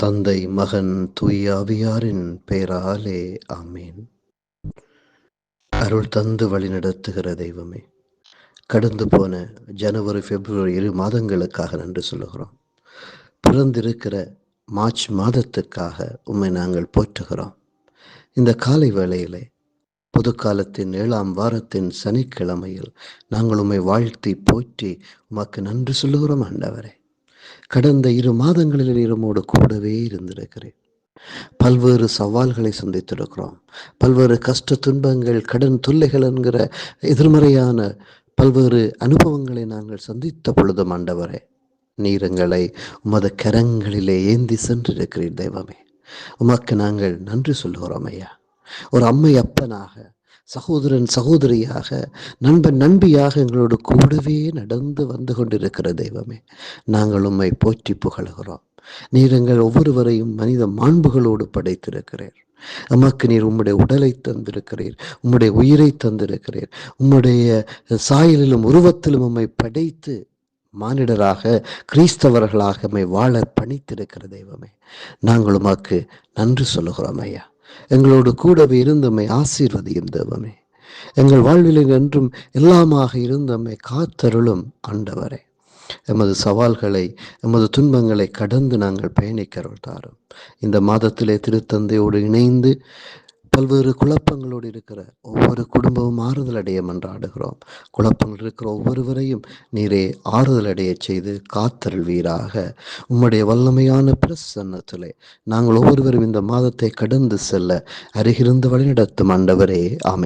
தந்தை மகன் தூயாவியாரின் பெயராலே ஆமேன். அருள் தந்து வழிநடத்துகிற தெய்வமே கடந்து போன ஜனவரி பிப்ரவரி இரு மாதங்களுக்காக நன்றி சொல்லுகிறோம். பிறந்திருக்கிற மார்ச் மாதத்துக்காக உம்மை நாங்கள் போற்றுகிறோம். இந்த காலை வேளையிலே புது காலத்தின் ஏழாம் வாரத்தின் சனிக்கிழமையில் நாங்கள் உம்மை வாழ்த்தி போற்றி உமக்கு நன்றி சொல்லுகிறோம் ஆண்டவரே. கடந்த இரு மாதங்களில் இருமோடு கூடவே இருந்திருக்கிறேன். பல்வேறு சவால்களை சந்தித்திருக்கிறோம். பல்வேறு கஷ்ட துன்பங்கள் கடன் தொல்லைகள் என்கிற எதிர்மறையான பல்வேறு அனுபவங்களை நாங்கள் சந்தித்த பொழுது ஆண்டவரே நீரங்களை உமது கரங்களிலே ஏந்தி சென்றிருக்கிறீர் தெய்வமே. உமக்கு நாங்கள் நன்றி சொல்லுகிறோம் ஐயா. ஒரு அம்மை அப்பனாக சகோதரன் சகோதரியாக நண்பன் நண்பியாக எங்களோடு கூடவே நடந்து வந்து கொண்டிருக்கிற தெய்வமே நாங்கள் உம்மை போற்றி புகழுகிறோம். நீர் எங்கள் ஒவ்வொருவரையும் மனித மாண்புகளோடு படைத்திருக்கிறீர். நமக்கு நீர் உம்முடைய உடலை தந்திருக்கிறீர் உம்முடைய உயிரை தந்திருக்கிறீர் உம்முடைய சாயலிலும் உருவத்திலும் உம்மை படைத்து மானிடராக கிறிஸ்தவர்களாக வாழ பணித்திருக்கிற தெய்வமே நாங்கள் உமக்கு நன்றி சொல்லுகிறோம் ஐயா. எங்களோடு கூடவே இருந்தமை ஆசீர்வதியும் தெய்வமே எங்கள் வாழ்வில் என்றும் எல்லாமாக இருந்தம்மை காத்தருளும் ஆண்டவரே எமது சவால்களை எமது துன்பங்களை கடந்து நாங்கள் பயணிக்கிறோம் தாரும். இந்த மாதத்திலே திருத்தந்தையோடு இணைந்து பல்வேறு குழப்பங்களோடு இருக்கிற ஒவ்வொரு குடும்பமும் ஆறுதல் அடைய மன்றாடுகிறோம் குழப்பங்கள் இருக்கிற ஒவ்வொருவரையும் நீரே ஆறுதல் அடைய செய்து காத்தருள்வீராக. உம்முடைய வல்லமையான பிரசன்னத்திலே நாங்கள் ஒவ்வொருவரும் இந்த மாதத்தை கடந்து செல்ல அருகிருந்து வழிநடத்தும் ஆண்டவரே. ஆமே